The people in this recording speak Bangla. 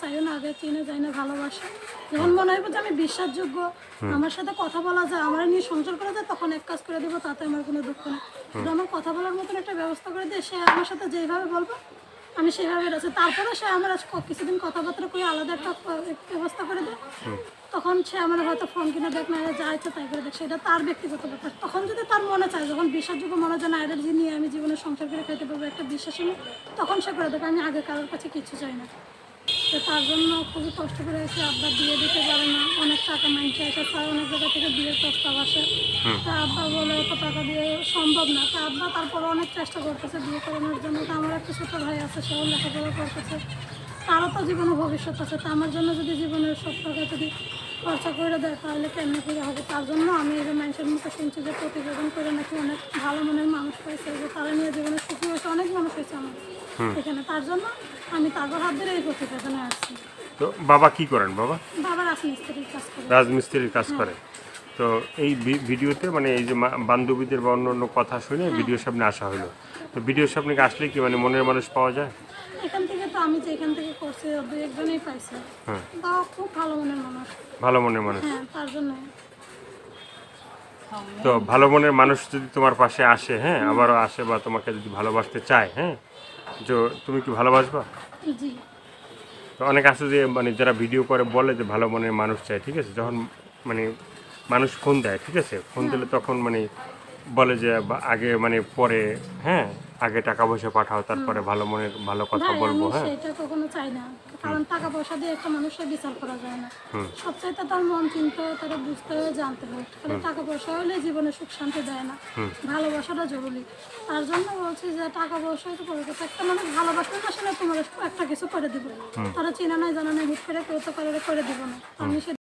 চাইও না আগে চিনে যাই না ভালোবাসে। যখন মনে হয় যে আমি বিশ্বাসযোগ্য আমার সাথে কথা বলা যায় আমার নিয়ে সংসার করা যায় তখন এক কাজ করে দিব তাতে আমার কোনো দুঃখ নেই। কিন্তু আমার কথা বলার মতন একটা ব্যবস্থা করে দিয়ে সে আমার সাথে যেভাবে বলব আমি সেভাবে রয়েছে। তারপরে সে আমার আজ কিছুদিন কথাবার্তা করে আলাদা একটা ব্যবস্থা করে দেয়। তখন সে আমার হয়তো ফোন কিনে দেখ না যা ইচ্ছা তাই করে দেখ। সেটা তার ব্যক্তিগত ব্যাপার। তখন যদি তার মনে চায় যখন বিশ্বাসযোগ্য মনে হয় না এদের নিয়ে আমি জীবনে সংসার করে খেতে পারব একটা বিশ্বাসী নিয়ে তখন সে করে দেবে আমি আগে কারোর কাছে কিছু চাই না। তো তার জন্য খুবই কষ্ট করে এসে আব্বা বিয়ে দিতে পারে না। অনেক টাকা মাইনছে এসে তার অনেক জায়গা থেকে বিয়ের প্রস্তাব আসে। তা আব্বা বলে এত টাকা দিয়ে সম্ভব না। তা আব্বা তারপরে অনেক চেষ্টা করতেছে বিয়ে করানোর জন্য। তা আমার একটা ছোটো ভাই আছে সেও লেখাপড়া করতেছে। তারও তো জীবনে ভবিষ্যৎ আছে। তা আমার জন্য যদি জীবনের সব টাকা যদি খরচা করে দেয় তাহলে কেমনি করে হবে? তার জন্য আমি এই যে মানুষের মুখে শুনছি যে প্রতিবেদন করে নাকি অনেক ভালো মনের মানুষ হয়েছে। যে তারা নিয়ে জীবনে সুখী হয়েছে অনেক মানুষ হয়েছে আমার এখানে। তার জন্য আমি তারপর হাত ধরে এই প্রতিবেদনে আসছি তো বাবা কি করেন বাবা? বাবা রাজমিস্ত্রির কাজ করে। রাজমিস্ত্রির কাজ করে। তো এই ভিডিওতে মানে এই যে বান্ধবীদের বা অন্য অন্য কথা শুনে ভিডিওর সামনে আসা হলো। তো ভিডিওর সামনে আসলে কি মানে মনের মানুষ পাওয়া যায়? এখান থেকে তো আমি যে এখান থেকে করছি একজনই পাইছে। হ্যাঁ। খুব ভালো মনের মানুষ। ভালো মনের মানুষ। হ্যাঁ তার জন্য তো ভালো মনের মানুষ যদি তোমার পাশে আসে হ্যাঁ আবারও আসে বা তোমাকে যদি ভালোবাসতে চায় হ্যাঁ তো তুমি কি ভালোবাসবা? তো অনেক আছে যে মানে যারা ভিডিও করে বলে যে ভালো মনের মানুষ চায় ঠিক আছে? যখন মানে মানুষ ফোন দেয় ঠিক আছে? ফোন দিলে তখন মানে বলে যে আগে মানে পরে হ্যাঁ আগে টাকা পয়সা পাঠাও তারপরে ভালো মনের ভালো কথা বলব হ্যাঁ। সেটা কখনো চাই না কারণ টাকা পয়সা দিয়ে একটা মানুষের বিচার করা যায় না। সবচাইতে তার মন চিনতে হয় তারা বুঝতে হয় জানতে হয়। খালি টাকা পয়সা হলে জীবনে সুখ শান্তি দেয় না। ভালোবাসাটা জরুরি। তার জন্য বলছি যে টাকা পয়সা তো কথা। একটা মানুষ ভালোবাসলে না সেটা তোমার একটা কিছু করে দিবে। তারা চেনা নাই জানা নাই হুট করে কেউ তো করে করে দিব না। আমি